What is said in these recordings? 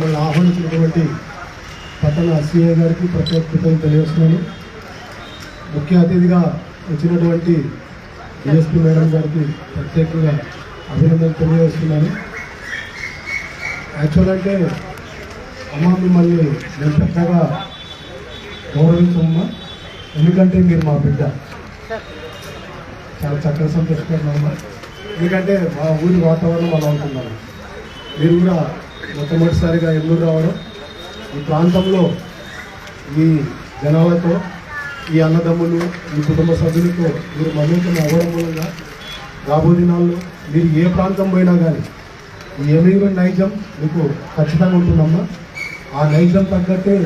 మమ్మల్ని ఆహ్వానించినటువంటి పట్టణ సిఐ గారికి ప్రత్యేక కృతజ్ఞత తెలియజేస్తున్నాను. ముఖ్య అతిథిగా వచ్చినటువంటి డిఎస్పీ మేడం గారికి ప్రత్యేకంగా అభినందనలు తెలియజేస్తున్నాను. యాక్చువల్ అంటే అమ్మ మిమ్మల్ని నేను పెద్దగా గౌరవించమ్మా ఎందుకంటే మీరు మా బిడ్డ. చాలా చక్కగా సంతోషపడుతున్నామా ఎందుకంటే మా ఊరి వాతావరణం అలా ఉంటున్నాను మీరు కూడా మొట్టమొదటిసారిగా ఎన్నూరు రావడం. ఈ ప్రాంతంలో ఈ జనాలతో ఈ అన్నదమ్ములు ఈ కుటుంబ సభ్యులతో మీరు మమేకం అవ్వడం మూలంగా రాబో దినాల్లో మీరు ఏ ప్రాంతం పోయినా కానీ ఈ ఎమిగ్రెంట్ నైజం మీకు ఖచ్చితంగా ఉంటుందమ్మా. ఆ నైజం తగ్గట్టే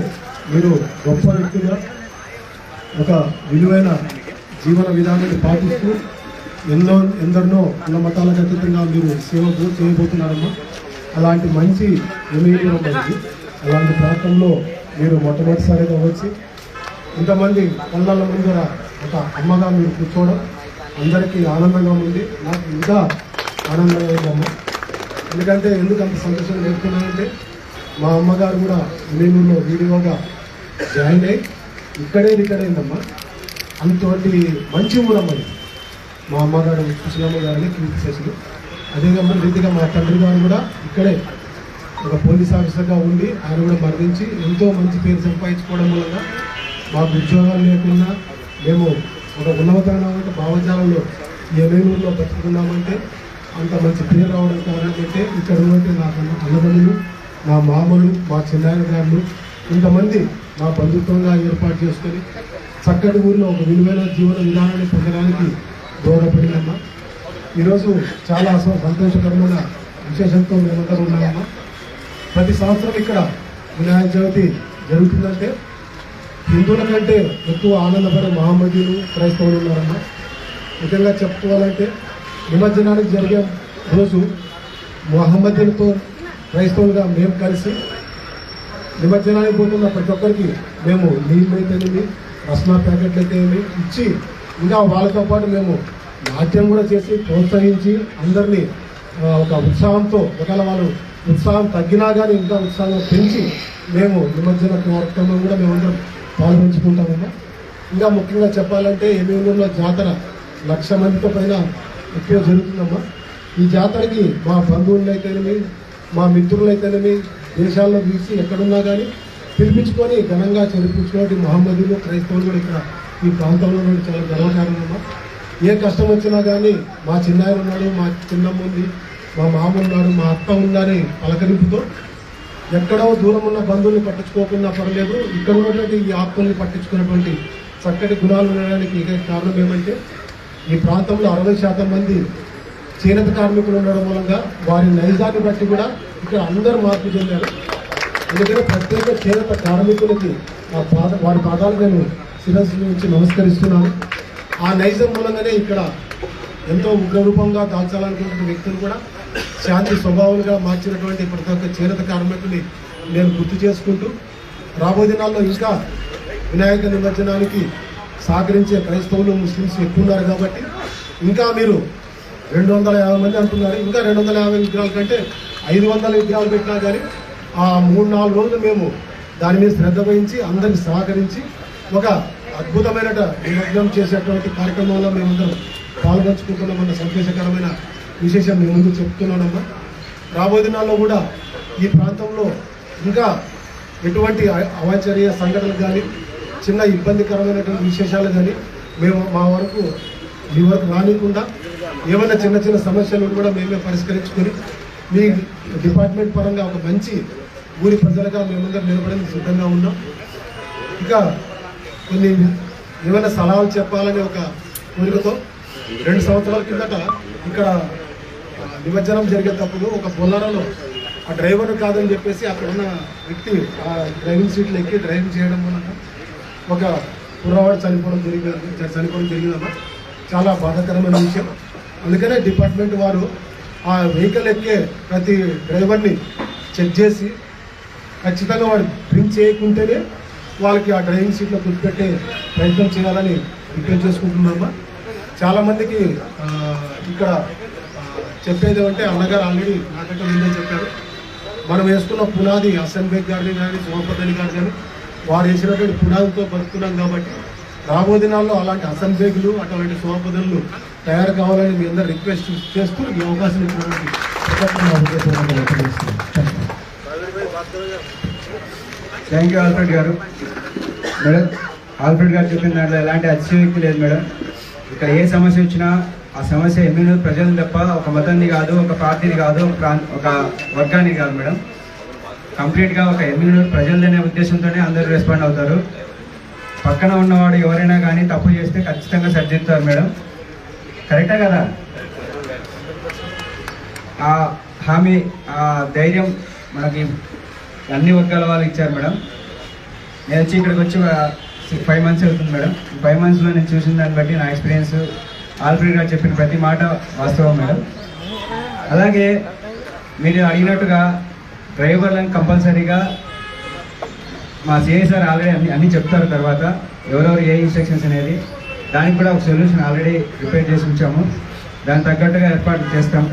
మీరు గొప్ప వ్యక్తిగా ఒక విలువైన జీవన విధానాన్ని పాటిస్తూ ఎన్నో ఎందరినో కుల మతాలకు అతీతంగా మీరు సేవ చేయబోతున్నారమ్మా. అలాంటి మంచి ఎమ్మెల్యే ఉంది అలాంటి ప్రాంతంలో మీరు మొట్టమొదటిసారిగా వచ్చి ఇంతమంది కళ్ళ ముందర ఒక అమ్మగా మీరు కూర్చోవడం అందరికీ ఆనందంగా ఉంది. నాకు ఇంకా ఆనందంగా ఉందమ్మా ఎందుకంటే ఎందుకు అంత సంతోషంగా చెప్తున్నానంటే మా అమ్మగారు కూడా ఎమ్మెల్యేలో వీడియోగా జాయిన్ అయ్యి ఇక్కడే ఇక్కడైందమ్మా అంతటి మంచి ఊరం మా అమ్మగారు కృష్ణమ్మ గారిని కీర్తి చేసింది. అదే కాకుండా రీతిగా మా తండ్రి గారు కూడా ఇక్కడే ఒక పోలీస్ ఆఫీసర్గా ఉండి ఆయన కూడా మరణించి ఎంతో మంచి పేరు సంపాదించుకోవడం వలన మాకు ఉద్యోగాలు లేకుండా మేము ఒక ఉన్నతమైన భావజాలంలో ఈ బతుకుతున్నామంటే అంత మంచి పేరు రావడం కారణం అంటే ఇక్కడ ఉన్నటువంటి నా అన్నదమ్ములు నా మామలు మా చిన్నాయన గారు ఇంతమంది మా బంధుత్వంగా ఏర్పాటు చేసుకొని చక్కటి ఊరిలో ఒక విలువైన జీవన విధానాన్ని పొందడానికి ఈరోజు చాలా సంతోషకరమైన విశేషంతో మేమందరూ ఉన్నామమ్మా. ప్రతి సంవత్సరం ఇక్కడ వినాయక చవితి జరుగుతుందంటే హిందువుల కంటే ఎక్కువ ఆనందపడే మహమ్మదీలు క్రైస్తవులు ఉన్నారమ్మా. ముఖ్యంగా చెప్పుకోవాలంటే నిమజ్జనానికి జరిగే రోజు మహమ్మదీలతో క్రైస్తవులుగా మేము కలిసి నిమజ్జనానికి పోతున్న ప్రతి ఒక్కరికి మేము నీళ్ళు అయితేనేమి రస్నా ప్యాకెట్లు అయితేనేమి ఇచ్చి ఇంకా వాళ్ళతో పాటు మేము నాట్యం కూడా చేసి ప్రోత్సహించి అందరినీ ఒక ఉత్సాహంతో ఒకవేళ వాళ్ళు ఉత్సాహం తగ్గినా కానీ ఇంకా ఉత్సాహం పెంచి మేము నిమజ్జన కార్యక్రమం కూడా మేమందరం పాల్పంచుకుంటామమ్మా. ఇంకా ముఖ్యంగా చెప్పాలంటే ఎనిమిదిలో జాతర లక్ష మందితో పైన ఎక్కువ జరుగుతుందమ్మా. ఈ జాతరకి మా బంధువులైతేనేమి మా మిత్రులైతేనేమి దేశాల్లో తీసి ఎక్కడున్నా కానీ పిలిపించుకొని ఘనంగా జరిపించుకోవడం మహమ్మదీలు క్రైస్తవులు కూడా ఇక్కడ ఈ ప్రాంతంలో చాలా గర్వకారణమమ్మా. ఏ కష్టం వచ్చినా కానీ మా చిన్నాయన ఉన్నాడు మా చిన్నమ్మ ఉంది మా మామ ఉన్నాడు మా అత్త ఉందని పలకరింపుతో ఎక్కడో దూరం ఉన్న బంధువుల్ని పట్టించుకోకుండా పర్లేదు ఇక్కడ ఉన్నటువంటి ఈ ఆత్మల్ని పట్టించుకున్నటువంటి చక్కటి గుణాలు ఉండడానికి ఏకైక కారణం ఏమంటే ఈ ప్రాంతంలో అరవై శాతం మంది చేనేత కార్మికులు ఉండడం మూలంగా వారి నైజాన్ని బట్టి కూడా ఇక్కడ అందరూ మార్పు చెందారు. ఎందుకంటే ప్రత్యేక చేనేత కార్మికులకి ఆ పాద వారి పాదాలు నేను శిరస్సు నుంచి నమస్కరిస్తున్నాను. ఆ నైజం మూలంగానే ఇక్కడ ఎంతో ఉగ్రరూపంగా దాల్చాలనుకుంటున్న వ్యక్తులు కూడా శాంతి స్వభావాలుగా మార్చినటువంటి ప్రతి ఒక్క చేనేత కార్మికుని నేను గుర్తు చేసుకుంటూ రాబోయే దినాల్లో ఇంకా వినాయక నిమజ్జనానికి సహకరించే క్రైస్తవులు ముస్లిమ్స్ ఎక్కువ ఉన్నారు కాబట్టి ఇంకా మీరు రెండు వందల యాభై మంది అంటున్నారు. ఇంకా రెండు వందల యాభై విగ్రహాల కంటే ఐదు వందల విగ్రహాలు పెట్టినా కానీ ఆ మూడు నాలుగు రోజులు మేము దాని మీద శ్రద్ధ వహించి అందరికి సహకరించి ఒక అద్భుతమైన నిమగ్నం చేసేటువంటి కార్యక్రమంలో మేమందరం పాల్గొంచుకుంటున్నామన్న సంతోషకరమైన విశేషం మేము ముందు చెప్తున్నానమ్మా. రాబోయే దినాల్లో కూడా ఈ ప్రాంతంలో ఇంకా ఎటువంటి అవాచర్య సంఘటనలు కానీ చిన్న ఇబ్బందికరమైనటువంటి విశేషాలు కానీ మేము మా వరకు మీ వరకు రానికుండా ఏమైనా చిన్న చిన్న సమస్యలు కూడా మేమే పరిష్కరించుకొని మీ డిపార్ట్మెంట్ పరంగా ఒక మంచి ఊరి ప్రజలుగా మేమందరం నిలబడేందుకు సిద్ధంగా ఉన్నాం. ఇక కొన్ని ఏమైనా సలహాలు చెప్పాలని ఒక కోరికతో రెండు సంవత్సరాల కిందట ఇక్కడ నిమజ్జనం జరిగేటప్పుడు ఒక బొల్లారలో ఆ డ్రైవర్ కాదని చెప్పేసి అక్కడ ఉన్న వ్యక్తి ఆ డ్రైవింగ్ సీట్లు ఎక్కి డ్రైవింగ్ చేయడం వలన ఒక కుర్రవాడు చనిపోవడం జరిగింది చనిపోవడం జరిగిందన్న చాలా బాధాకరమైన విషయం. అందుకనే డిపార్ట్మెంట్ వారు ఆ వెహికల్ ఎక్కే ప్రతి డ్రైవర్ని చెక్ చేసి ఖచ్చితంగా వాడు డ్రింక్ చేయకుంటేనే వాళ్ళకి ఆ డ్రైవింగ్ సీట్లో గుర్తుపెట్టే ప్రయత్నం చేయాలని రిక్వెస్ట్ చేసుకుంటున్నామా? చాలామందికి ఇక్కడ చెప్పేది అంటే అన్నగారు ఆల్రెడీ నాకంటే ముందే చెప్పారు. మనం వేసుకున్న పునాది హసన్ బేగ్ గారిని కానీ సోమపతి అలీ గారు కానీ వారు వేసినటువంటి పునాదితో బతుకున్నాం కాబట్టి రాబో దినాల్లో అలాంటి హసన్ బేగులు అటువంటి సోమపదలు తయారు కావాలని మీ అందరు రిక్వెస్ట్ చేస్తూ ఈ అవకాశం ఇచ్చినటువంటి thank you Alfred garu. Madam Alfred garu చెప్పిన దాంట్లో ఎలాంటి అతిశయోక్తి లేదు మేడం ఇక్కడ ఏ సమస్య వచ్చినా ఆ సమస్య ఎమ్మెల్యే ప్రజలు తప్ప ఒక మతాన్ని కాదు ఒక పార్టీని కాదు ఒక ప్రాంత ఒక వర్గాన్ని కాదు మేడం కంప్లీట్గా ఒక ఎమ్మెల్యే ప్రజలనే ఉద్దేశంతోనే అందరూ రెస్పాండ్ అవుతారు. పక్కన ఉన్నవాడు ఎవరైనా కానీ తప్పు చేస్తే ఖచ్చితంగా సరిదిద్దుతారు మేడం కరెక్టా కదా? ఆ హామీ ఆ ధైర్యం మనకి అన్ని వర్గాల వాళ్ళు ఇచ్చారు మేడం. నేను వచ్చి ఇక్కడికి వచ్చి ఫైవ్ మంత్స్ అవుతుంది మేడం. ఫైవ్ మంత్స్లో నేను చూసిన దాన్ని బట్టి నా ఎక్స్పీరియన్స్ ఆల్ఫ్రెడ్ గారు చెప్పిన ప్రతి మాట వాస్తవం మేడం. అలాగే మీరు అడిగినట్టుగా డ్రైవర్లను కంపల్సరీగా మా సిఐ సార్ ఆల్రెడీ అన్ని అన్ని చెప్తారు తర్వాత ఎవరెవరు ఏ ఇన్స్ట్రక్షన్స్ అనేది. దానికి కూడా ఒక సొల్యూషన్ ఆల్రెడీ ప్రిపేర్ చేసి ఉంచాము. దానికి తగ్గట్టుగా ఏర్పాటు చేస్తాం.